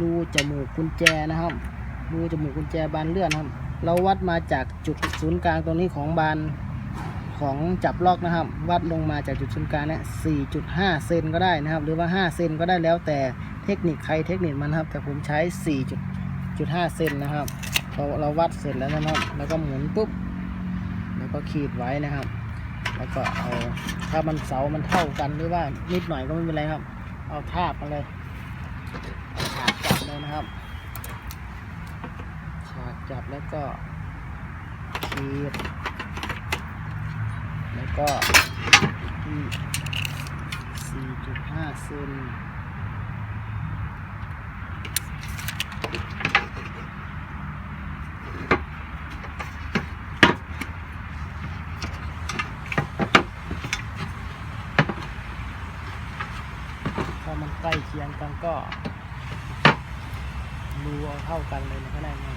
รูจมูกกุญแจนะครับ รูจมูกกุญแจบานเลื่อนครับ เราวัดมาจากจุดศูนย์กลางตรงนี้ของบานของจับล็อกนะครับ วัดลงมาจากจุดศูนย์กลางเนี่ย4.5 เซนก็ได้นะครับ หรือว่า 5 เซนก็ได้แล้วแต่เทคนิคใครเทคนิคมันครับ แต่ผมใช้ 4.5 เซนนะครับเราเราวัดเสร็จแล้วนะครับ แล้วก็หมุนปุ๊บ แล้วก็ขีดไว้นะครับ แล้วก็เอาถ้ามันเสามันเท่ากันหรือว่านิดหน่อยก็ไม่เป็นไรครับ เอาทาบมาเลย เลยนะครับ ฉากจับแล้วก็ขีดแล้วก็ที่4.5เซนถ้ามันใกล้เคียงกันก็ รูเอาเท่ากันเลยมันก็ได้นะ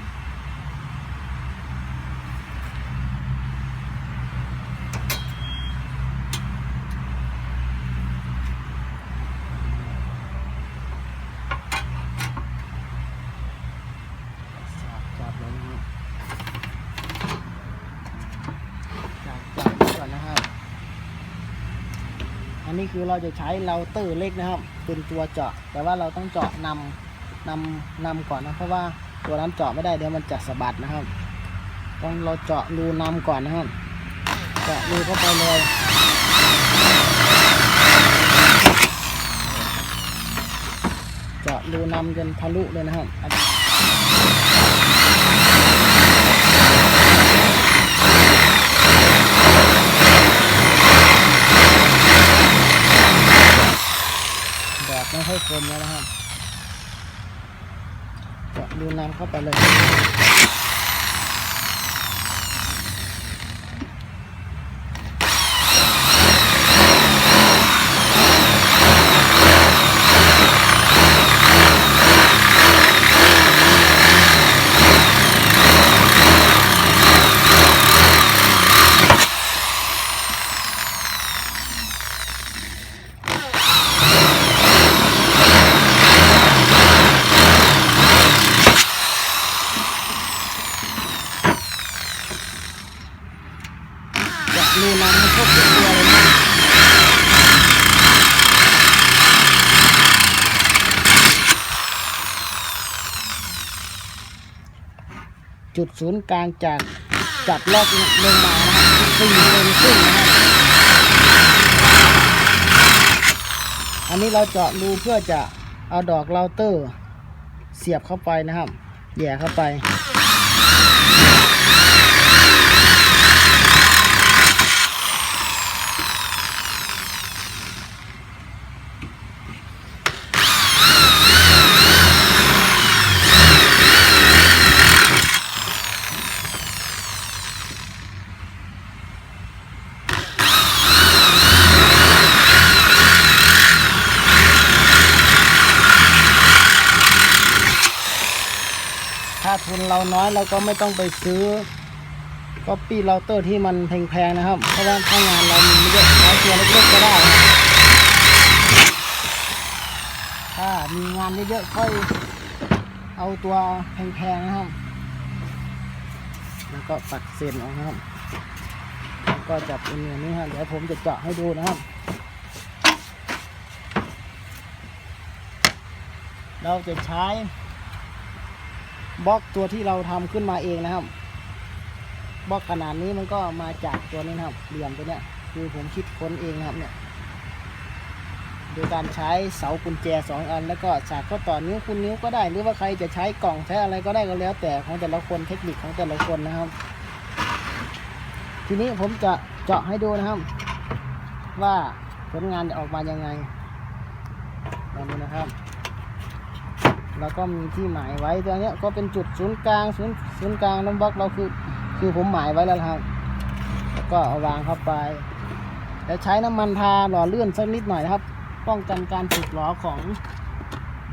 จับจับเลยนะครับจับจับไว้ก่อนนะครับอันนี้คือเราจะใช้เราเตอร์เล็กนะครับ เป็นตัวเจาะ แต่ว่าเราต้องเจาะนำ นำนำก่อนนะเพราะว่าตัวนั้นเจาะไม่ได้เดี๋ยวมันจะสะบัดนะครับ ต้องเราเจาะรูนำก่อนนะครับ เจาะรูเข้าไปเลยเจาะรูนำจนทะลุเลยนะครับแบบไม่ค่อยคมแล้วนะครับ ดูน้ำเข้าไปเลย เจาะรูน้ำให้ครบทุกตัวเลยนะ จุดศูนย์กลางจากจับลอกลงมานะครับสี่เซนซึ่งนะครับอันนี้เราเจาะรูเพื่อจะเอาดอกเราเตอร์ เสียบเข้าไปนะครับแย่เข้าไป เราน้อยเราก็ไม่ต้องไปซื้อก๊อปปี้เราเตอร์ที่มันแพงๆนะครับ เพราะว่าถ้างานเรามีไม่เยอะใช้ตัวเล็กๆก็ได้ถ้ามีงานเยอะๆค่อยเอาตัวแพงๆนะครับ แล้วก็ปักเส้นออกนะครับแล้วก็จับเป็นอย่างนี้ครับเดี๋ยวผมจะเจาะให้ดูนะครับเราจะใช้ บล็อกตัวที่เราทำขึ้นมาเองนะครับบล็อกขนาดนี้มันก็มาจากตัวนี้นะครับ เหลี่ยมตัวเนี้ยคือผมคิดค้นเองนะครับเนี่ยโดยการใช้เสากุญแจสองอัน แล้วก็ฉากก็ต่อนิ้วคุณนิ้วก็ได้ หรือว่าใครจะใช้กล่องใช้อะไรก็ได้ก็แล้ว แต่ของแต่ละคนเทคนิคของแต่ละคนนะครับ ทีนี้ผมจะเจาะให้ดูนะครับ ว่าผลงานจะออกมายังไงลองดูนะครับ แล้วก็มีที่หมายไว้ตัวนี้ก็เป็นจุดศูนย์กลางศูนย์ศูนย์กลางน้ำบล็อกเราคือคือผมหมายไว้แล้วครับ แล้วก็เอาวางเข้าไปแล้วใช้น้ำมันทาหล่อเลื่อนสักนิดหน่อยนะครับ ป้องกันการถูกหลอของ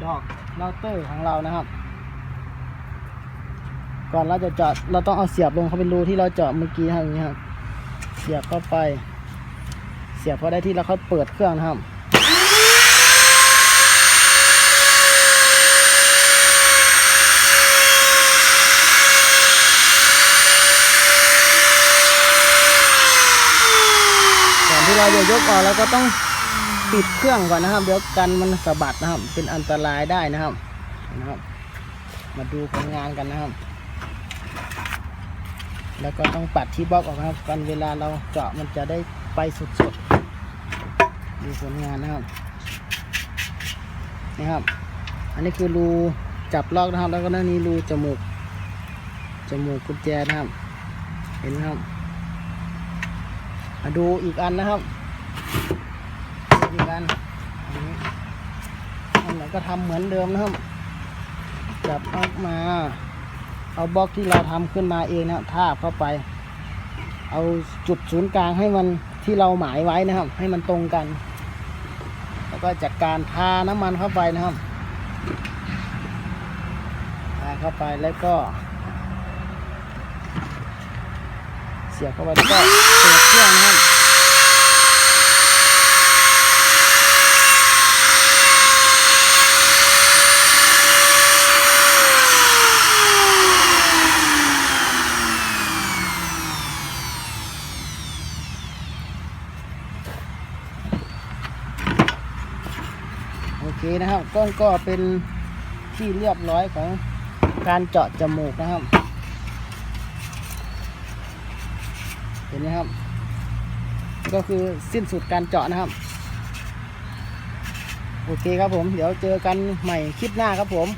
ดอกเราเตอร์ของเรานะครับ ก่อนเราจะเจาะเราต้องเอาเสียบลงเข้าเป็นรูที่เราเจาะเมื่อกี้ครับอย่างนี้ครับเสียบเข้าไป เสียบพอได้ที่แล้วเขาเปิดเครื่องนะครับ เราจะยกออกเราก็ต้องปิดเครื่องก่อนนะครับ เดี๋ยวกันมันสะบัดนะครับ เป็นอันตรายได้นะครับนะครับ มาดูผลงานกันนะครับ แล้วก็ต้องปัดที่บล็อกออกนะครับ กันเวลาเราเจาะมันจะได้ไปสุดๆดูผลงานนะครับนี่ครับ อันนี้คือรูจับลอกนะครับ แล้วก็นั่นนี่รูจมูกจมูกกุญแจนะครับ เห็นไหมครับ ดูอีกอันนะครับอีกอันอันนี้อันไหนก็ทำเหมือนเดิมนะครับจับออกมา เอาบล็อกที่เราทำขึ้นมาเองนะทาบเข้าไป เอาจุดศูนย์กลางให้มันที่เราหมายไว้นะครับ ให้มันตรงกัน แล้วก็จัดการทาน้ำมันเข้าไปนะครับทาเข้าไปแล้วก็ เสียบเข้าไปแล้วก็เปิดเครื่องนะครับโอเคนะครับก้อนก็เป็นที่เรียบร้อยของการเจาะจมูกนะครับ เห็นไหมครับ ก็คือสิ้นสุดการเจาะนะครับ โอเคครับผม เดี๋ยวเจอกันใหม่คลิปหน้าครับผม